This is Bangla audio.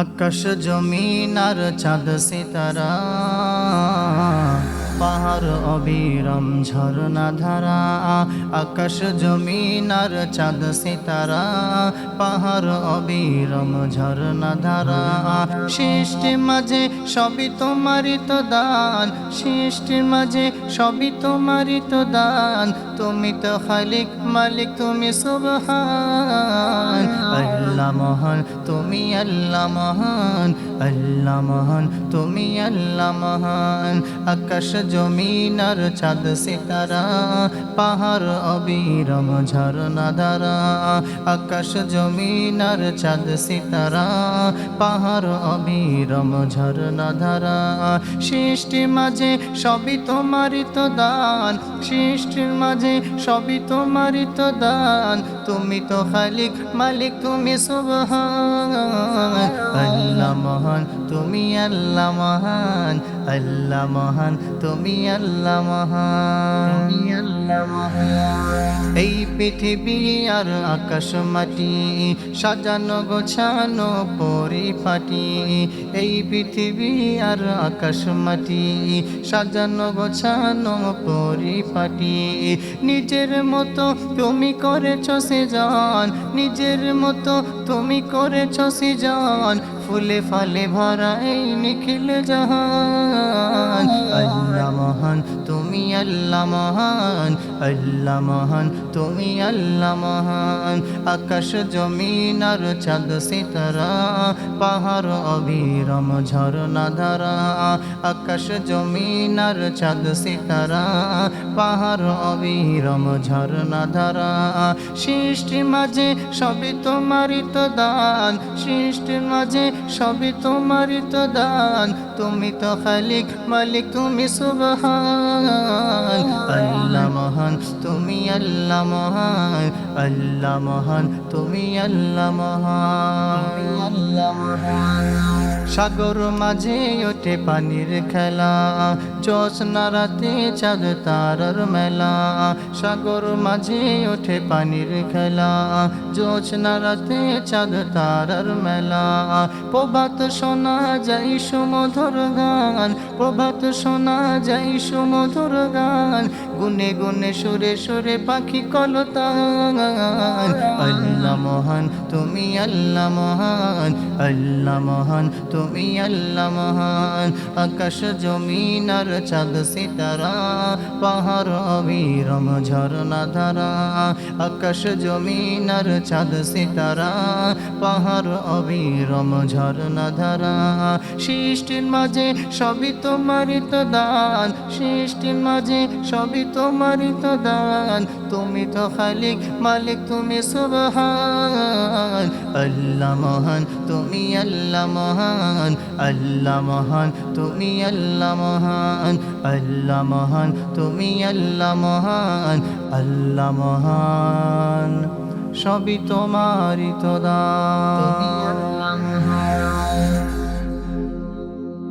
আকাশ জমিন আর চাঁদ সিতারা, পাহাড় অবিরম ঝরনা ধারা, আকাশ জমিন আর চাঁদ সিতারা, পাহাড় অবিরম ঝরনা ধারা। সৃষ্টির মাঝে সবই তোমারই তো দান সৃষ্টির মাঝে সবই তোমারই তো দান তুমি তো খালিক মালিক, তুমি সুবহান। মহান তুমি আল্লাহ মহান আল্লাহ মহান তুমি আল্লাহ মহান আকাশ জমিন আর চাঁদ সিতারা, পাহাড় অবিরম ঝরনা ধারা আকাশ জমিন আর চাঁদ সিতারা, পাহাড় অবিরম ঝরনা ধারা সৃষ্টির মাঝে সবই তোমারই তো দান সৃষ্টির মাঝে সবই তোমারই তো দান। তুমি তো খালিক, মালিক, তুমি সুবহান আল্লাহ মহান তুমি আল্লাহ মহান। আল্লাহ মহান তুমি আল্লাহ মহান। তুমি আল্লাহ মহান। এই পৃথিবী আর আকাশ মাটি সাজানো গোছানো পরিপাটি। এই পৃথিবী আর আকাশ মাটি সাজানো গোছানো পরিপাটি। নিজের মতো তুমি করেছ সেজন নিজের মতো তুমি করেছ সেজন ফুলে ফলে ভরা এই নিখিল জাহান। Oh. আল্লাহ মহান, তুমি আল্লাহ মহান আল্লাহ মহান, তুমি আল্লাহ মহান। আকাশ জমিন আর চাঁদ সিতারা, পাহাড় অবিরম ঝরনা ধারা। আকাশ জমিন আর চাঁদ সিতারা, পাহাড় অবিরম ঝরনা ধারা। সৃষ্টির মাঝে সবই তোমারই তো দান সৃষ্টির মাঝে সবই তোমারই তো দান। তুমি তো খালিক, মালিক তুমি সুবহান আল্লাহ মহান তুমি আল্লাহ মহান আল্লাহ মহান তুমি আল্লাহ মহান। আল্লাহ মহান। সাগর মাঝে ওঠে পানির খেলা জোৎস্না রাতে চাঁদ তারার মেলা, সাগর মাঝে ওঠে পানির খেলা জোৎস্না রাতে চাঁদ তারার মেলা। প্রভাত শোনা যাই সুমধুর গান, প্রভাত শোনা যাই সুমধুর গান, গুনে গুনে সুরে সুরে পাখি কলতান। আল্লাহ মহান, তুমি আল্লাহ মহান আল্লাহ মহান, তুমি আল্লাহ মহান। আকাশ জমিন আর চাঁদ সিতারা, পাহাড় অবিরম ঝরনা ধারা। আকাশ জমিন আর চাঁদ সিতারা, পাহাড় অবিরম ঝরনা ধারা। সৃষ্টির মাঝে সবই তোমারই তো দান সৃষ্টির মাঝে সবই তোমারই তো দান তুমি তো খালিক, মালিক, তুমি সুবহান। আল্লাহ মহান, তুমি আল্লাহ মহান আল্লাহ মহান। তুমি আল্লাহ মহান আল্লাহ মহান তুমি আল্লাহ মহান আল্লাহ মহান। সবই তোমারই তো মহান।